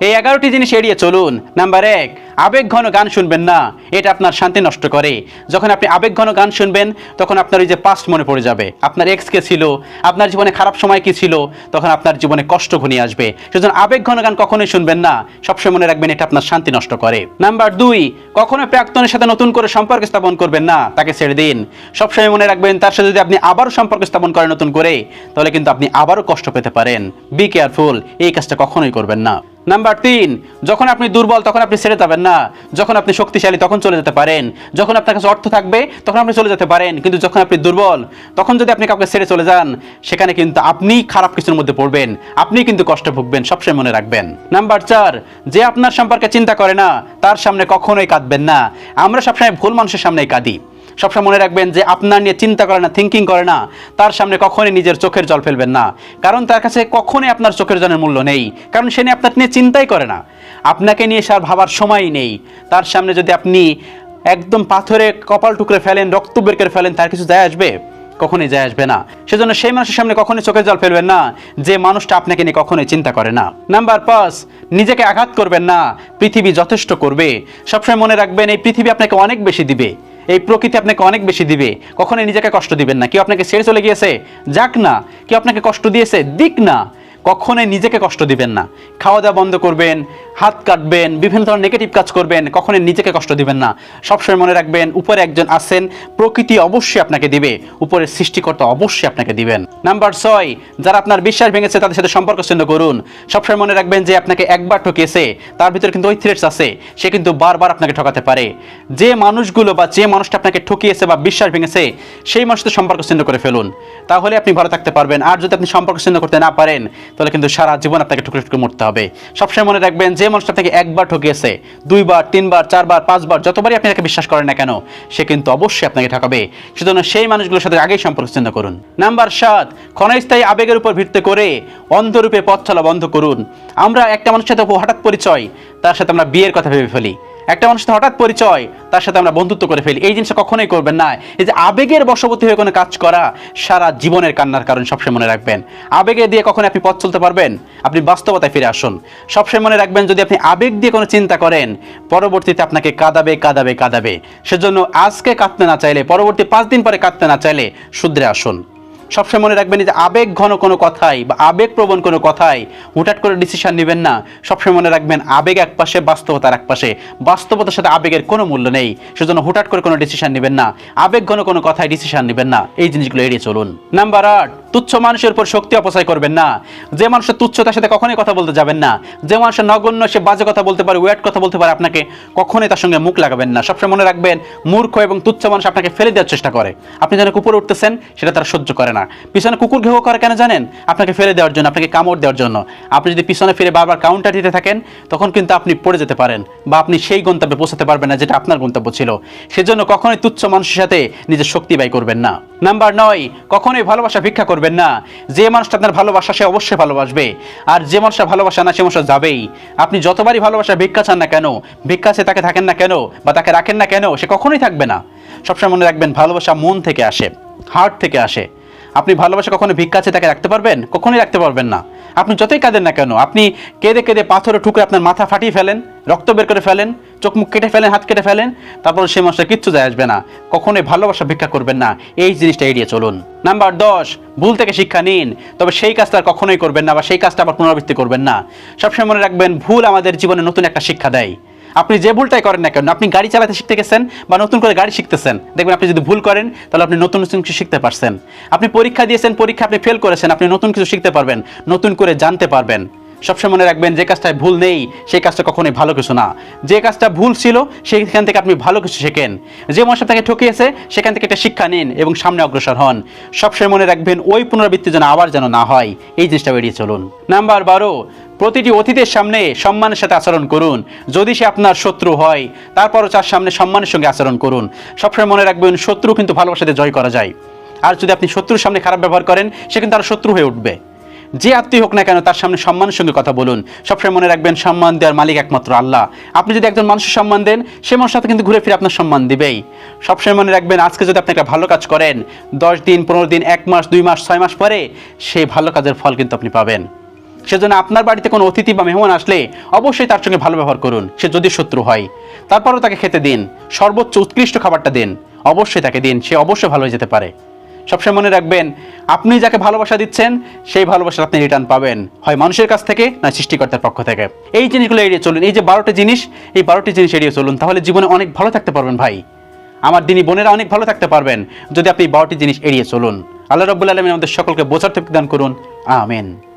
এই এগারোটি জিনিস এড়িয়ে চলুন। নাম্বার এক, আবেগ ঘন গান শুনবেন না। এটা আপনার শান্তি নষ্ট করে। যখন আপনি আবেগ ঘন গান শুনবেন, তখন আপনার ওই যে পাস্ট মনে পড়ে যাবে। আপনার এক্স কে ছিল, আপনার জীবনে খারাপ সময় কি ছিল, তখন আপনার জীবনে কষ্ট ঘনিয়ে আসবে। সেজন্য আবেগ ঘন গান কখনোই শুনবেন না। সবসময় মনে রাখবেন এটা আপনার শান্তি নষ্ট করে। নাম্বার দুই, কখনো প্রাক্তনের সাথে নতুন করে সম্পর্ক স্থাপন করবেন না। তাকে ছেড়ে দিন। সবসময় মনে রাখবেন, তার সাথে যদি আপনি আবারও সম্পর্ক স্থাপন করেন নতুন করে, তাহলে কিন্তু আপনি আবারও কষ্ট পেতে পারেন। বি কেয়ারফুল এই কাজটা কখনোই করবেন না। নাম্বার তিন, যখন আপনি দুর্বল, তখন আপনি ছেড়ে যাবেন না। যখন আপনি শক্তিশালী, তখন চলে যেতে পারেন। যখন আপনার কাছে অর্থ থাকবে, তখন আপনি চলে যেতে পারেন। কিন্তু যখন আপনি দুর্বল, তখন যদি আপনি কাউকে ছেড়ে চলে যান, সেখানে কিন্তু আপনি খারাপ কিছুর মধ্যে পড়বেন। আপনি কিন্তু কষ্ট ভুগবেন, সবসময় মনে রাখবেন। নাম্বার চার, যে আপনার সম্পর্কে চিন্তা করে না, তার সামনে কখনোই কাঁদবেন না। আমরা সবসময় ভুল মানুষের সামনেই কাঁদি। সবসময় মনে রাখবেন যে আপনার নিয়ে চিন্তা করে না থিঙ্কিং করে না। তার সামনে কখনোই নিজের চোখের জল ফেলবেন না। কারণ তার কাছে কখনোই আপনার চোখের জলের মূল্য নেই। কারণ সে নিয়ে আপনার নিয়ে চিন্তাই করে না। আপনাকে নিয়ে সার ভাবার সময়ই নেই। তার সামনে যদি আপনি একদম পাথরে কপাল টুকরে ফেলেন, রক্ত বের করে ফেলেন, তার কিছু যায় আসবে? কখনোই যায় আসবে না। সেজন্য সেই মানুষের সামনে কখনোই চোখের জল ফেলবেন না। যে মানুষটা আপনাকে নিয়ে কখনোই চিন্তা করে না। নাম্বার পাঁচ, নিজেকে আঘাত করবেন না। পৃথিবী যথেষ্ট করবে। সবসময় মনে রাখবেন, এই পৃথিবী আপনাকে অনেক বেশি দিবে। এই প্রকৃতি আপনাকে অনেক বেশি দিবে। কখনোই নিজেকে কষ্ট দিবেন না। কেউ আপনাকে ছেড়ে চলে গিয়েছে, যাক না। কেউ আপনাকে কষ্ট দিয়েছে, দিক না। কখনোই নিজেকে কষ্ট দিবেন না। খাওয়া দাওয়া বন্ধ করবেন, হাত কাটবেন, বিভিন্ন ধরনের নেগেটিভ কাজ করবেন, কখনোই নিজেকে কষ্ট দিবেন না। সবসময় মনে রাখবেন, উপরে একজন আছেন, প্রকৃতি অবশ্যই আপনাকে দিবে, উপরের সৃষ্টিকর্তা অবশ্যই আপনাকে দিবেন। নাম্বার ছয়, যারা আপনার বিশ্বাস ভেঙেছে, তাদের সাথে সম্পর্ক ছিন্ন করুন। সবসময় মনে রাখবেন যে আপনাকে একবার ঠকিয়েছে, তার ভিতরে কিন্তু ওই থ্রেটস আছে, সে কিন্তু বারবার আপনাকে ঠকাতে পারে। যে মানুষগুলো বা যে মানুষটা আপনাকে ঠকিয়েছে বা বিশ্বাস ভেঙেছে, সেই মানুষের সম্পর্ক ছিন্ন করে ফেলুন। তাহলে আপনি ভালো থাকতে পারবেন। আর যদি আপনি সম্পর্ক ছিন্ন করতে না পারেন তাহলে কিন্তু সারা জীবন আপনাকে ঠুকরে ঠুকরে মরতে হবে। সবসময় মনে রাখবেন, যে মানুষটা আপনাকে একবার ঠকিয়েছে, দুইবার, তিনবার, চারবার, পাঁচবার, যতবারই আপনি তাকে বিশ্বাস করেন না কেন, সে কিন্তু অবশ্যই আপনাকে ঠকাবে। সেজন্য সেই মানুষগুলোর সাথে আগেই সম্পর্ক ছিন্ন করুন। নাম্বার সাত, ক্ষণস্থায়ী আবেগের উপর ভিত্তি করে অন্ধরূপে পথ চলা বন্ধ করুন। আমরা একটা মানুষের সাথে হঠাৎ পরিচয়, তার সাথে আমরা বিয়ের কথা ভেবে ফেলি। একটা মানুষের সাথে হঠাৎ পরিচয়, তার সাথে আমরা বন্ধুত্ব করে ফেলি। এই জিনিসটা কখনোই করবেন না। এই যে আবেগের বশবর্তী হয়ে কোনো কাজ করা, সারা জীবনের কান্নার কারণ সবসময় মনে রাখবেন। আবেগে দিয়ে কখনো আপনি পথ চলতে পারবেন? আপনি বাস্তবতায় ফিরে আসুন। সবসময় মনে রাখবেন, যদি আপনি আবেগ দিয়ে কোনো চিন্তা করেন, পরবর্তীতে আপনাকে কাঁদাবে কাঁদাবে কাঁদাবে। সেজন্য আজকে কাঁদতে না চাইলে, পরবর্তী পাঁচ দিন পরে কাঁদতে না চাইলে শুধরে আসুন। সবসময় মনে রাখবেন যে আবেগ ঘন কোনো কথাই বা আবেগ প্রবণ কোনো কথাই হুটহাট করে ডিসিশন নেবেন না। সবসময় মনে রাখবেন আবেগ এক পাশে, বাস্তবতার এক পাশে। বাস্তবতার সাথে আবেগের কোনো মূল্য নেই। সেজন্য হুটহাট করে কোনো ডিসিশন নেবেন না। আবেগ ঘন কোনো কথায় ডিসিশন নেবেন না। এই জিনিসগুলো এড়িয়ে চলুন। নাম্বার আট তুচ্ছ মানুষের উপর শক্তি অপচয় করবেন না। যে মানুষের তুচ্ছতার সাথে কখনোই কথা বলতে যাবেন না। যে মানুষের নগণ্য, সে বাজে কথা বলতে পারে ওয়েট কথা বলতে পারে, আপনাকে কখনোই তার সঙ্গে মুখ লাগাবেন না। সবসময় মনে রাখবেন, মূর্খ এবং তুচ্ছ মানুষ আপনাকে ফেলে দেওয়ার চেষ্টা করে। আপনি যেন কুকুরে উঠতেছেন, সেটা তারা সহ্য করে না। পিছনে কুকুর ঘেউ করে কেন জানেন? আপনাকে ফেলে দেওয়ার জন্য, আপনাকে কামড় দেওয়ার জন্য। আপনি যদি পিছনে ফিরে বারবার কাউন্টার দিতে থাকেন, তখন কিন্তু আপনি পড়ে যেতে পারেন বা আপনি সেই গন্তব্যে পৌঁছাতে পারবেন না, যেটা আপনার গন্তব্য ছিল। সেজন্য কখনোই তুচ্ছ মানুষের সাথে নিজের শক্তি ব্যয় করবেন না। নাম্বার নয়, কখনোই ভালোবাসা ভিক্ষা করবেন না। যে মানুষটা আপনার ভালোবাসা, সে অবশ্যই ভালোবাসবে। আর যে মানুষটা ভালোবাসা না, সে মানুষটা যাবেই। আপনি যতবারই ভালোবাসা ভিক্ষা চান না কেন, ভিক্ষা সে তাকে থাকেন না কেন, বা তাকে রাখেন না কেন, সে কখনোই থাকবে না। সবসময় মনে রাখবেন, ভালোবাসা মন থেকে আসে হার্ট থেকে আসে। আপনি ভালোবাসা কখনো ভিক্ষা আছে তাকে রাখতে পারবেন? কখনোই রাখতে পারবেন না। আপনি যতই কাঁদেন না কেন, আপনি কেঁদে কেঁদে পাথরে ঠুকরে আপনার মাথা ফাটিয়ে ফেলেন, রক্ত বের করে ফেলেন, চোখ মুখ কেটে ফেলেন, হাত কেটে ফেলেন, তারপর সে মানুষটা কিচ্ছু যায় আসবে না। কখনোই ভালোবাসা ভিক্ষা করবেন না। এই জিনিসটা এড়িয়ে চলুন। নাম্বার দশ, ভুল থেকে শিক্ষা নিন। তবে সেই কাজটা আর কখনোই করবেন না বা সেই কাজটা আবার পুনরাবৃত্তি করবেন না। সবসময় মনে রাখবেন, ভুল আমাদের জীবনে নতুন একটা শিক্ষা দেয়। আপনি যে ভুলটাই করেন না কেন, আপনি গাড়ি চালাতে শিখতে গেছেন বা নতুন করে গাড়ি শিখতেছেন, দেখবেন আপনি যদি ভুল করেন, তাহলে আপনি নতুন নতুন কিছু শিখতে পারছেন। আপনি পরীক্ষা দিয়েছেন, পরীক্ষা আপনি ফেল করেছেন, আপনি নতুন কিছু শিখতে পারবেন, নতুন করে জানতে পারবেন। সবসময় মনে রাখবেন, যে কাজটায় ভুল নেই, সেই কাজটা কখনোই ভালো কিছু না। যে কাজটা ভুল ছিল, সেইখান থেকে আপনি ভালো কিছু শেখেন। যে মানুষ আপনাকে ঠকিয়েছে, সেখান থেকে একটা শিক্ষা নিন এবং সামনে অগ্রসর হন। সবসময় মনে রাখবেন, ওই পুনরাবৃত্তি যেন আবার যেন না হয়। এই জিনিসটা বেরিয়ে চলুন। নাম্বার বারো, প্রতিটি অতীতের সামনে সম্মানের সাথে আচরণ করুন। যদি সে আপনার শত্রু হয়, তারপরও তার সামনে সম্মানের সঙ্গে আচরণ করুন। সবসময় মনে রাখবেন, শত্রু কিন্তু ভালোবাসাতে জয় করা যায়। আর যদি আপনি শত্রুর সামনে খারাপ ব্যবহার করেন, সে কিন্তু আরও শত্রু হয়ে উঠবে। যে আত্মীয় হোক না কেন, তার সামনে সম্মানের সঙ্গে কথা বলুন। সবসময় মনে রাখবেন, সম্মান দেওয়ার মালিক একমাত্র আল্লাহ। আপনি যদি একজন মানুষের সম্মান দেন, সে মানুষের সাথে কিন্তু ঘুরে ফিরে আপনার সম্মান দিবেই। সবসময় মনে রাখবেন, আজকে যদি আপনি একটা ভালো কাজ করেন, দশ দিন, পনেরো দিন, এক মাস, দুই মাস, ছয় মাস পরে সেই ভালো কাজের ফল কিন্তু আপনি পাবেন। সেজন্য আপনার বাড়িতে কোনো অতিথি বা মেহমান আসলে অবশ্যই তার সঙ্গে ভালো ব্যবহার করুন, সে যদি শত্রু হয়। তারপরও তাকে খেতে দিন, সর্বোচ্চ উৎকৃষ্ট খাবারটা দিন, অবশ্যই তাকে দিন, সে অবশ্যই ভালো হয়ে যেতে পারে। সবসময় মনে রাখবেন, আপনি যাকে ভালোবাসা দিচ্ছেন, সেই ভালোবাসা আপনি রিটার্ন পাবেন। হয় মানুষের কাছ থেকে, না সৃষ্টিকর্তার পক্ষ থেকে। এই জিনিসগুলো এড়িয়ে চলুন। এই যে বারোটি জিনিস, এই বারোটি জিনিস এড়িয়ে চলুন। তাহলে জীবনে অনেক ভালো থাকতে পারবেন ভাই। আমার দিনী বোনেরা অনেক ভালো থাকতে পারবেন, যদি আপনি বারোটি জিনিস এড়িয়ে চলুন। আল্লাহ রব্বুল আলমিন আমাদের সকলকে বোঝার থেকে দান করুন। আমেন।